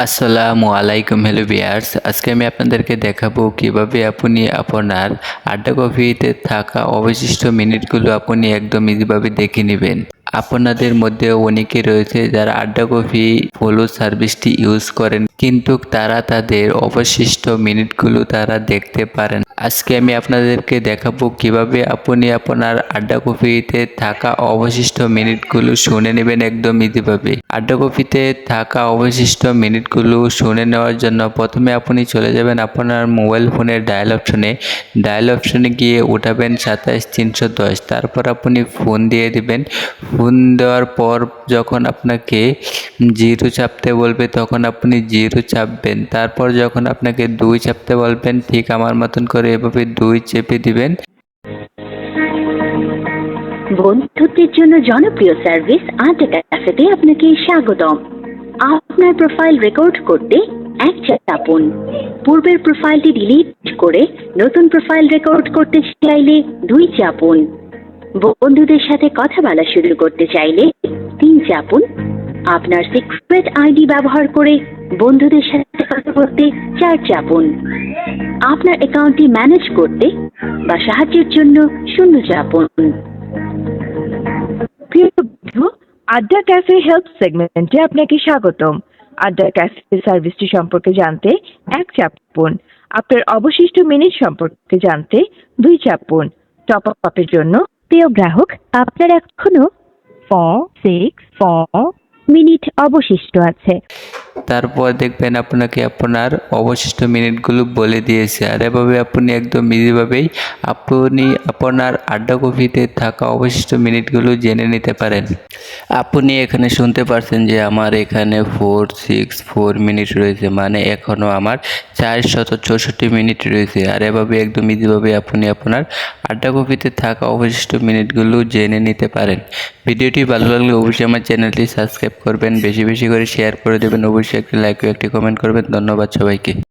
আসসালামু আলাইকুম হ্যালো বিয়ার্স আজকে আমি আপনাদেরকে দেখাবো কীভাবে আপনি আপনার আড্ডা কফিতে থাকা অবশিষ্ট মিনিটগুলো আপনি একদম ইজিভাবে দেখে নেবেন। আপনাদের মধ্যে অনেকে রয়েছে যারা আড্ডা কফি ফলো সার্ভিসটি ইউজ করেন, কিন্তু তারা তাদের অবশিষ্ট মিনিটগুলো তারা দেখতে পারেন। আজকে আমি আপনাদেরকে দেখাবো কীভাবে আপনি আপনার আড্ডা কফিতে থাকা অবশিষ্ট মিনিটগুলো শুনে নেবেন একদম ইতিভাবে আড্ডা কফিতে থাকা অবশিষ্ট মিনিটগুলো শুনে নেওয়ার জন্য প্রথমে আপনি চলে যাবেন আপনার মোবাইল ফোনের ডায়াল অপশনে ডায়াল অপশনে গিয়ে উঠাবেন সাতাশ তিনশো দশ। তারপর আপনি ফোন দিয়ে দিবেন। ফোন দেওয়ার পর যখন আপনাকে জিরো চাপতে বলবে, তখন আপনি জিরো চাপবেন। তারপর যখন আপনাকে দুই চাপতে বলবেন, ঠিক আমার মতন করে এভাবে দুই চেপে দিবেন। বন্ধুত্বের জন্য জনপ্রিয় সার্ভিস আড্ডা ক্যাফেতে আপনাকে স্বাগতম। আপনার প্রোফাইল রেকর্ড করতে এক চাপুন। পূর্বের প্রোফাইলটি ডিলিট করে নতুন প্রোফাইল রেকর্ড করতে চাইলে দুই চাপুন। বন্ধুদের সাথে কথা বলা শুরু করতে চাইলে তিন চাপুন। আপনার সিক্রেট আইডি ব্যবহার করে বন্ধুদের সাথে কথা বলতে চার চাপুন। আপনার অ্যাকাউন্টটি ম্যানেজ করতে বা সাহায্যের জন্য শূন্য চাপুন। প্রিয় বন্ধু, আড্ডা ক্যাফে হেল্প সেগমেন্টে আপনাকে স্বাগতম। আড্ডা ক্যাফে সার্ভিসটি সম্পর্কে জানতে এক চাপুন। আপনার অবশিষ্ট মিনিট সম্পর্কে জানতে দুই চাপুন। টপ আপের জন্য প্রিয় গ্রাহক, আপনার এখনও ফর সিক্স ফর মিনিট অবশিষ্ট আছে। তারপর দেখবেন আপনাকে আপনার অবশিষ্ট মিনিটগুলো বলে দিয়েছে। আর এভাবে আপনি একদম ইজিভাবেই আপনি আপনার আড্ডা কফিতে থাকা অবশিষ্ট মিনিটগুলো জেনে নিতে পারেন। আপনি এখানে শুনতে পারছেন যে আমার এখানে ফোর সিক্স ফোর মিনিট রয়েছে মানে এখনও আমার চার শত চৌষট্টি মিনিট রয়েছে। আর এভাবে একদম ইজিভাবে আপনি আপনার আড্ডা কপিতে থাকা অবশিষ্ট মিনিটগুলো জেনে নিতে পারেন। ভিডিওটি ভালো লাগলে অবশ্যই আমার চ্যানেলটি সাবস্ক্রাইব করবেন, বেশি বেশি করে শেয়ার করে দেবেন। অবশ্যই একটি লাইক একটি কমেন্ট করবেন। ধন্যবাদ সবাইকে।